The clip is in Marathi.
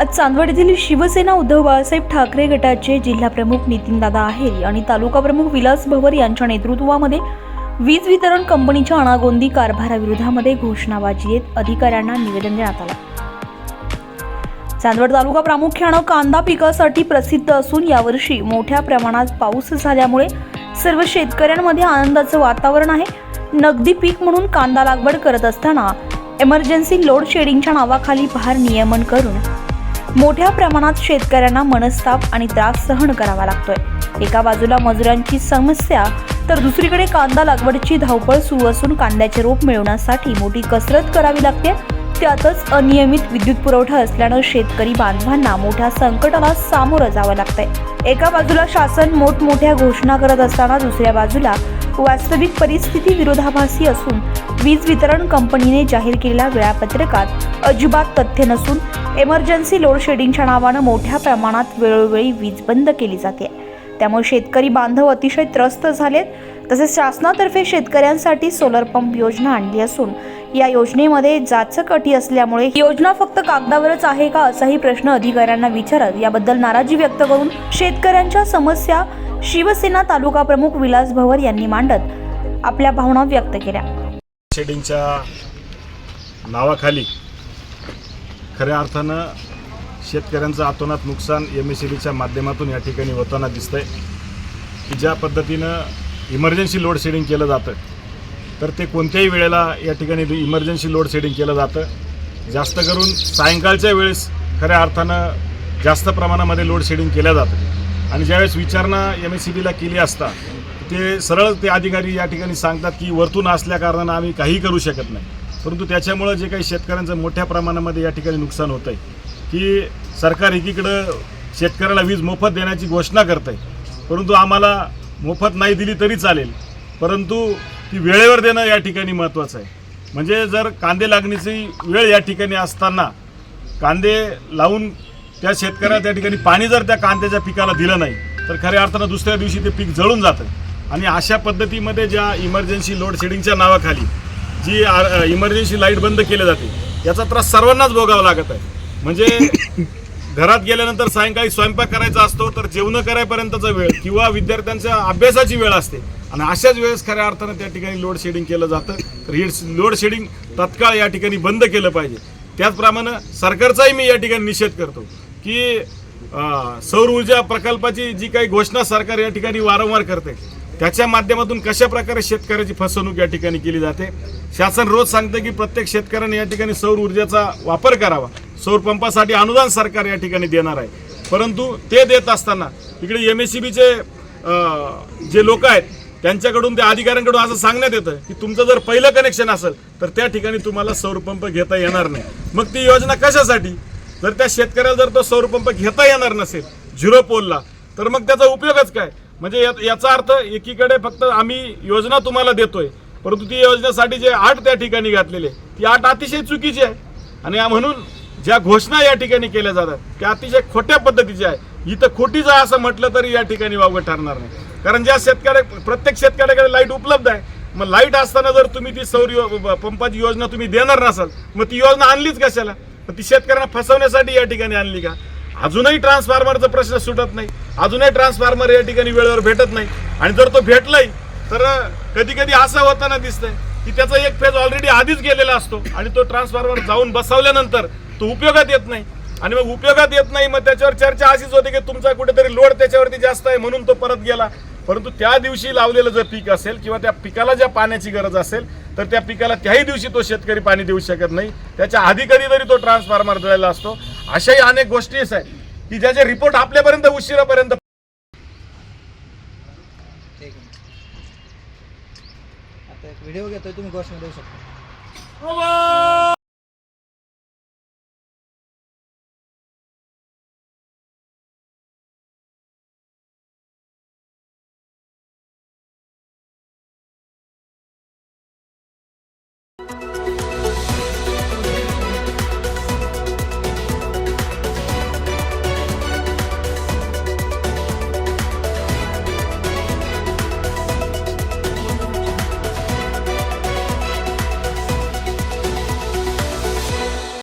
आज चांदवड येथील शिवसेना उद्धव बाळासाहेब ठाकरे गटाचे जिल्हाप्रमुख नितीनदादा आहेर आणि तालुका प्रमुख विलास भवर यांच्या नेतृत्वामध्ये वीज वितरण कंपनीच्या अनागोंदी कारभाराविरोधामध्ये घोषणाबाजी येत अधिकाऱ्यांना निवेदन देण्यात आलं. चांदवड तालुका प्रामुख्यानं कांदा पिकासाठी प्रसिद्ध असून यावर्षी मोठ्या प्रमाणात पाऊस झाल्यामुळे सर्व शेतकऱ्यांमध्ये आनंदाचं वातावरण आहे. नगदी पीक म्हणून कांदा लागवड करत असताना एमर्जन्सी लोड शेडिंगच्या नावाखाली भार नियमन करून मोठ्या प्रमाणात शेतकऱ्यांना मनस्ताप आणि त्रास सहन करावा लागतोय. एका बाजूला मजुरांची समस्या तर दुसरीकडे कांदा लागवडीची धावपळ सुरू असून कांद्याचे रोप मिळवण्यासाठी मोठी कसरत करावी लागते. त्यातच अनियमित विद्युत पुरवठा असल्यानं शेतकरी बांधवांना मोठ्या संकटाला सामोरं जावं लागतंय. एका बाजूला शासन मोठमोठ्या घोषणा करत असताना दुसऱ्या बाजूला वास्तविक परिस्थिती विरोधाभासी असून वीज वितरण कंपनीने जाहीर केलेल्या वेळापत्रकात अजिबात तथ्य नसून एमर्जन्सी लोड शेडिंगच्या नावानं मोठ्या प्रमाणात वेळोवेळी वीज बंद केली जाते. त्यामुळे शेतकरी बांधव अतिशय त्रस्त झालेत. तसेच शासनातर्फे शेतकऱ्यांसाठी सोलर पंप योजना आणली असून या योजनेमध्ये जाचक अटी असल्यामुळे ही योजना फक्त कागदावरच आहे का असाही प्रश्न अधिकाऱ्यांना विचारत याबद्दल नाराजी व्यक्त करून शेतकऱ्यांच्या समस्या शिवसेना तालुका प्रमुख विलास भवर यांनी मांडत आपल्या भावना व्यक्त केल्या. शेडिंगच्या नावाखाली खऱ्या अर्थानं शेतकऱ्यांचं आतोनात नुकसान एम एस सी बीच्या माध्यमातून या ठिकाणी होताना दिसतंय की ज्या पद्धतीनं इमर्जन्सी लोड शेडिंग केलं जातं तर ते कोणत्याही वेळेला या ठिकाणी इमर्जन्सी लोड शेडिंग केलं जातं. जास्त करून सायंकाळच्या वेळेस खऱ्या अर्थानं जास्त प्रमाणामध्ये लोड शेडिंग केलं जातं. आणि ज्यावेळेस विचारणा एम एस सी बीला केली असता ते सरळ ते अधिकारी या ठिकाणी सांगतात की वरतून असल्याकारणानं आम्ही काही करू शकत नाही. परंतु त्याच्यामुळं जे काही शेतकऱ्यांचं मोठ्या प्रमाणामध्ये या ठिकाणी नुकसान होतं आहे की सरकार एकीकडं शेतकऱ्याला वीज मोफत देण्याची घोषणा करत आहे परंतु आम्हाला मोफत नाही दिली तरी चालेल परंतु ती वेळेवर देणं या ठिकाणी महत्त्वाचं आहे. म्हणजे जर कांदे लागण्याची वेळ या ठिकाणी असताना कांदे लावून त्या शेतकऱ्याला त्या ठिकाणी पाणी जर त्या कांद्याच्या पिकाला दिलं नाही तर खऱ्या अर्थानं दुसऱ्या दिवशी ते पीक जळून जातं. आणि अशा पद्धतीमध्ये ज्या इमर्जन्सी लोडशेडिंगच्या नावाखाली जी इमर्जन्सी लाइट बंद केली जाते याचा त्रास सर्वांनाच भोगावा लागत आहे. म्हणजे घरात गेल्यानंतर सायंकाळी स्वयंपाक करायचा असतो तर जेवण करायपर्यंतचा वेळ किंवा विद्यार्थ्यांच्या अभ्यासाची वेळ असते. आणि अशाच वेळेस खऱ्या अर्थानं त्या ठिकाणी लोड शेडिंग केलं जातं. तर हे लोड शेडिंग तत्काळ या ठिकाणी बंद केलं पाहिजे. त्याचप्रमाणे सरकारचाही मी या ठिकाणी निषेध करतो की सौर ऊर्जा प्रकल्पाची जी काही घोषणा सरकार या ठिकाणी वारंवार करते त्याच्या माध्यमातून कशा प्रकारे शेतकऱ्याची फसवणूक या ठिकाणी केली जाते? शासन रोज सांगतं की प्रत्येक शेतकऱ्याने या ठिकाणी सौर ऊर्जेचा वापर करावा. सौर पंपासाठी अनुदान सरकार या ठिकाणी देणार आहे. परंतु ते देत असताना इकडे एम एस सी बीचे जे लोक आहेत त्यांच्याकडून त्या अधिकाऱ्यांकडून असं सांगण्यात येतं की तुमचं जर पहिलं कनेक्शन असेल तर त्या ठिकाणी तुम्हाला सौर पंप घेता येणार नाही. मग ती योजना कशासाठी? जर त्या शेतकऱ्याला जर तो सौर पंप घेता येणार नसेल झिरो पोलला तर मग त्याचा उपयोगच काय? म्हणजे याचा अर्थ एकीकडे फक्त आम्ही योजना तुम्हाला देतोय परंतु ती योजनेसाठी जे आठ त्या ठिकाणी घातलेले ती आठ अतिशय चुकीची आहे. आणि या म्हणून ज्या घोषणा या ठिकाणी केल्या जातात त्या अतिशय खोट्या पद्धतीच्या आहे इथं खोटीच आहे असं म्हटलं तरी या ठिकाणी वावगं ठरणार नाही. कारण ज्या शेतकऱ्या प्रत्येक शेतकऱ्याकडे लाइट उपलब्ध आहे. मग लाइट असताना जर तुम्ही ती सौर यो- पंपाची योजना तुम्ही देणार नसाल मग ती योजना आणलीच कशाला? मग ती शेतकऱ्यांना फसवण्यासाठी या ठिकाणी आणली का? अजूनही ट्रान्सफॉर्मरचा प्रश्न सुटत नाही. अजूनही ट्रान्सफॉर्मर या ठिकाणी वेळेवर भेटत नाही. आणि जर तो भेटलाय तर कधी कधी असं होताना दिसतंय की त्याचा एक फेज ऑलरेडी आधीच गेलेला असतो आणि तो ट्रान्सफॉर्मर जाऊन बसवल्यानंतर तो उपयोगात येत नाही. आणि मग उपयोगात येत नाही मग त्याच्यावर चर्चा अशीच होते की तुमचा कुठेतरी लोड त्याच्यावरती जास्त आहे म्हणून तो परत गेला. परंतु त्या दिवशी लावलेलं जर पीक असेल किंवा त्या पिकाला ज्या पाण्याची गरज असेल तर त्या पिकाला त्याही दिवशी तो शेतकरी पाणी देऊ शकत नाही. त्याच्या आधी कधीतरी तो ट्रान्सफॉर्मर जळलेला असतो. अशाही अनेक गोष्टी आहेत की ज्याचे रिपोर्ट आपल्यापर्यंत उशिरापर्यंत व्हिडिओ घेतोय तुम्ही घोषणा देऊ शकता.